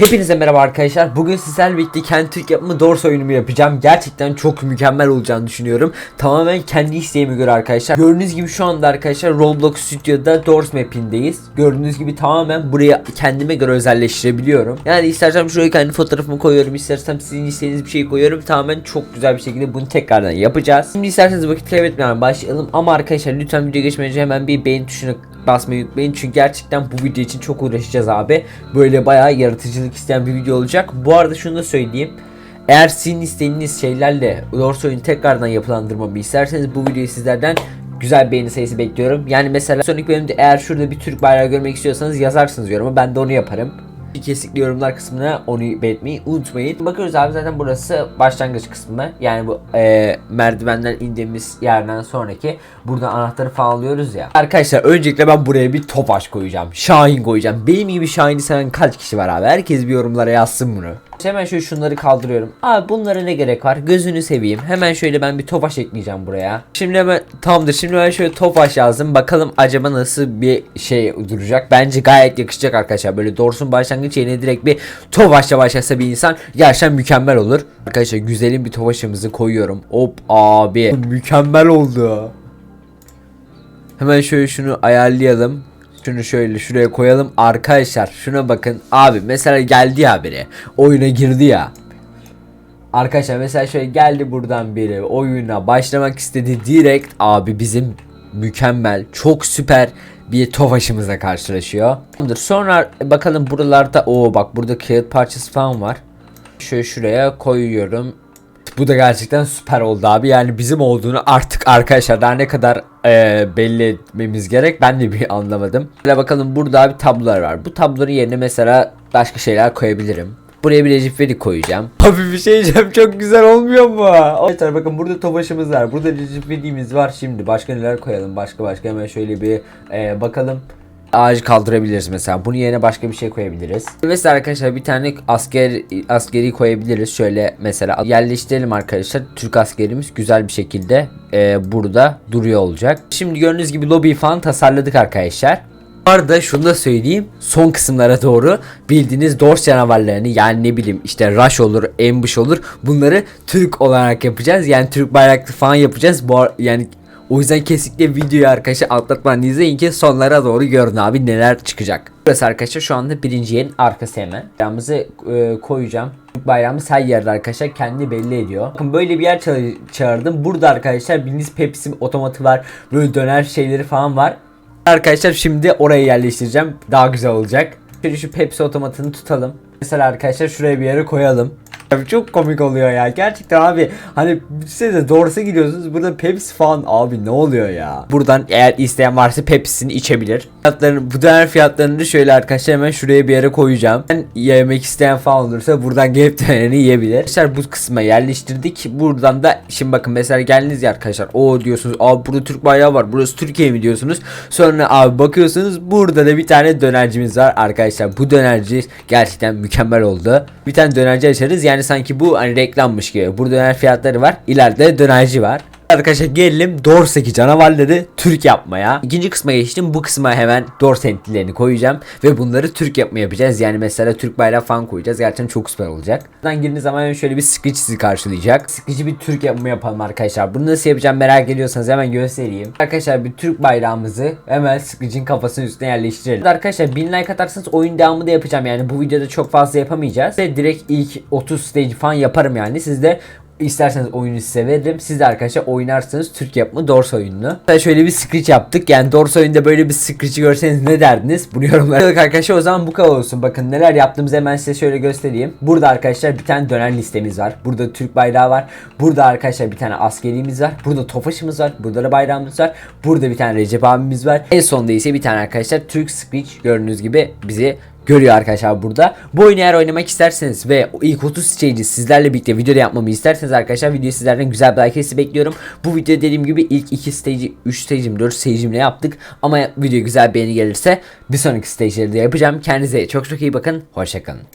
Hepinize merhaba arkadaşlar. Bugün sizlerle birlikte kendi Türk yapımı Doors oyunumu yapacağım. Gerçekten çok mükemmel olacağını düşünüyorum. Tamamen kendi isteğime göre arkadaşlar. Gördüğünüz gibi şu anda arkadaşlar Roblox Studio'da Doors map'indeyiz. Gördüğünüz gibi tamamen buraya kendime göre özelleştirebiliyorum. Yani istersem şuraya kendi fotoğrafımı koyuyorum. istersem sizin istediğiniz bir şey koyuyorum. Tamamen çok güzel bir şekilde bunu tekrardan yapacağız. Şimdi isterseniz vakit kaybetmeden başlayalım. Ama arkadaşlar lütfen video geçmeden önce hemen bir beğen tuşuna basmayı unutmayın çünkü gerçekten bu video için çok uğraşacağız abi. Böyle bayağı yaratıcılık isteyen bir video olacak. Bu arada şunu da söyleyeyim. Eğer sizin istediğiniz şeylerle Lords oyunu tekrardan yapılandırmamı isterseniz bu videoyu sizlerden güzel beğeni sayısı bekliyorum. Yani mesela sonraki bölümde eğer şurada bir Türk bayrağı görmek istiyorsanız yazarsınız yoruma. Ben de onu yaparım. Kesinlikle yorumlar kısmına onu belirtmeyi unutmayın. Bakıyoruz abi zaten burası başlangıç kısmı. Yani bu e, merdivenden indiğimiz yerden sonraki buradan anahtarı falan alıyoruz ya. Arkadaşlar öncelikle ben buraya bir topaş koyacağım. Şahin koyacağım. Benim gibi Şahin'i seven kaç kişi var abi? Herkes bir yorumlara yazsın bunu. Hemen şöyle şunları kaldırıyorum. Abi bunlara ne gerek var? Gözünü seveyim. Hemen şöyle ben bir topaş ekleyeceğim buraya. Şimdi hemen tamamdır. Şimdi ben şöyle topaş yazdım. Bakalım acaba nasıl bir şey duracak. Bence gayet yakışacak arkadaşlar. Böyle Dors'un başlangıç yerine direkt bir topaşla başlasa bir insan gerçekten mükemmel olur. Arkadaşlar güzelim bir topaşımızı koyuyorum. Hop abi. Mükemmel oldu. Hemen şöyle şunu ayarlayalım. Şunu şöyle şuraya koyalım. Arkadaşlar şuna bakın. Abi mesela geldi ya biri. Oyuna girdi ya. Arkadaşlar mesela şöyle geldi buradan biri oyuna başlamak istedi direkt abi bizim mükemmel çok süper bir tofaşımızla karşılaşıyor. Sonra bakalım buralarda o bak burada kağıt parçası falan var. Şöyle şuraya koyuyorum. Bu da gerçekten süper oldu abi. Yani bizim olduğunu artık arkadaşlar daha ne kadar eee, belli etmemiz gerek ben de bir anlamadım. Şöyle bakalım burada abi tablolar var. Bu tabloların yerine mesela başka şeyler koyabilirim. Buraya bir Recep İvedik koyacağım. Abi bir şey diyeceğim çok güzel olmuyor mu? Arkadaşlar bakın burada topaşımız var. Burada Recep İvedik'imiz var. Şimdi başka neler koyalım? Başka başka hemen şöyle bir eee, bakalım ağacı kaldırabiliriz mesela. Bunun yerine başka bir şey koyabiliriz. Mesela arkadaşlar bir tane asker askeri koyabiliriz. Şöyle mesela yerleştirelim arkadaşlar. Türk askerimiz güzel bir şekilde e, burada duruyor olacak. Şimdi gördüğünüz gibi lobiyi falan tasarladık arkadaşlar. Bu arada şunu da söyleyeyim. Son kısımlara doğru bildiğiniz Dors canavarlarını yani ne bileyim işte Rush olur, Ambush olur. Bunları Türk olarak yapacağız. Yani Türk bayraklı falan yapacağız. Bu yani o yüzden kesinlikle videoyu arkadaşlar atlatmadan izleyin ki sonlara doğru görün abi neler çıkacak. Burası arkadaşlar şu anda birinci yerin arkası hemen. Bayrağımızı e, koyacağım. Bayrağımız her yerde arkadaşlar kendi belli ediyor. Bakın böyle bir yer ça- çağırdım. Burada arkadaşlar bildiğiniz Pepsi otomatı var. Böyle döner şeyleri falan var. Arkadaşlar şimdi oraya yerleştireceğim. Daha güzel olacak. Şöyle şu Pepsi otomatını tutalım. Mesela arkadaşlar şuraya bir yere koyalım. Abi çok komik oluyor ya. Gerçekten abi hani size doğrusu gidiyorsunuz. Burada Pepsi falan abi ne oluyor ya? Buradan eğer isteyen varsa Pepsi'sini içebilir. Fiyatlarını, bu döner fiyatlarını şöyle arkadaşlar hemen şuraya bir yere koyacağım. Ben yemek isteyen falan olursa buradan gelip dönerini yiyebilir. Arkadaşlar bu kısma yerleştirdik. Buradan da şimdi bakın mesela geldiniz ya arkadaşlar. O diyorsunuz abi burada Türk bayrağı var. Burası Türkiye mi diyorsunuz. Sonra abi bakıyorsunuz burada da bir tane dönercimiz var arkadaşlar. Bu dönerci gerçekten mükemmel oldu. Bir tane dönerci açarız. Yani sanki bu hani reklammış gibi. Burada döner fiyatları var. İleride dönerci var. Arkadaşlar gelelim Dors'taki canavarları Türk yapmaya. İkinci kısma geçtim. Bu kısma hemen Dors entlerini koyacağım. Ve bunları Türk yapma yapacağız. Yani mesela Türk bayrağı falan koyacağız. Gerçekten çok süper olacak. Buradan girdiğiniz zaman şöyle bir sıkıcı sizi karşılayacak. Sıkıcı bir Türk yapımı yapalım arkadaşlar. Bunu nasıl yapacağım merak ediyorsanız hemen göstereyim. Arkadaşlar bir Türk bayrağımızı hemen sıkıcının kafasının üstüne yerleştirelim. Arkadaşlar 1000 like atarsanız oyun devamı da yapacağım. Yani bu videoda çok fazla yapamayacağız. Ve direkt ilk 30 stage falan yaparım yani. Siz de İsterseniz oyunu size veririm. Siz de arkadaşlar oynarsınız Türk yapımı Dors oyununu. Mesela şöyle bir scratch yaptık. Yani Dors oyunda böyle bir scratch'i görseniz ne derdiniz? Bunu yorumlara arkadaşlar. O zaman bu kadar olsun. Bakın neler yaptığımızı hemen size şöyle göstereyim. Burada arkadaşlar bir tane döner listemiz var. Burada Türk bayrağı var. Burada arkadaşlar bir tane askerimiz var. Burada tofaşımız var. Burada da bayrağımız var. Burada bir tane Recep abimiz var. En sonunda ise bir tane arkadaşlar Türk scratch gördüğünüz gibi bizi görüyor arkadaşlar burada. Bu oyunu eğer oynamak isterseniz ve ilk 30 stage'i sizlerle birlikte videoda yapmamı isterseniz arkadaşlar videoyu sizlerden güzel bir like bekliyorum. Bu video dediğim gibi ilk 2 stage'i 3 stage'im 4 stage'imle yaptık. Ama video güzel beğeni gelirse bir sonraki stage'leri de yapacağım. Kendinize çok çok iyi bakın. Hoşçakalın.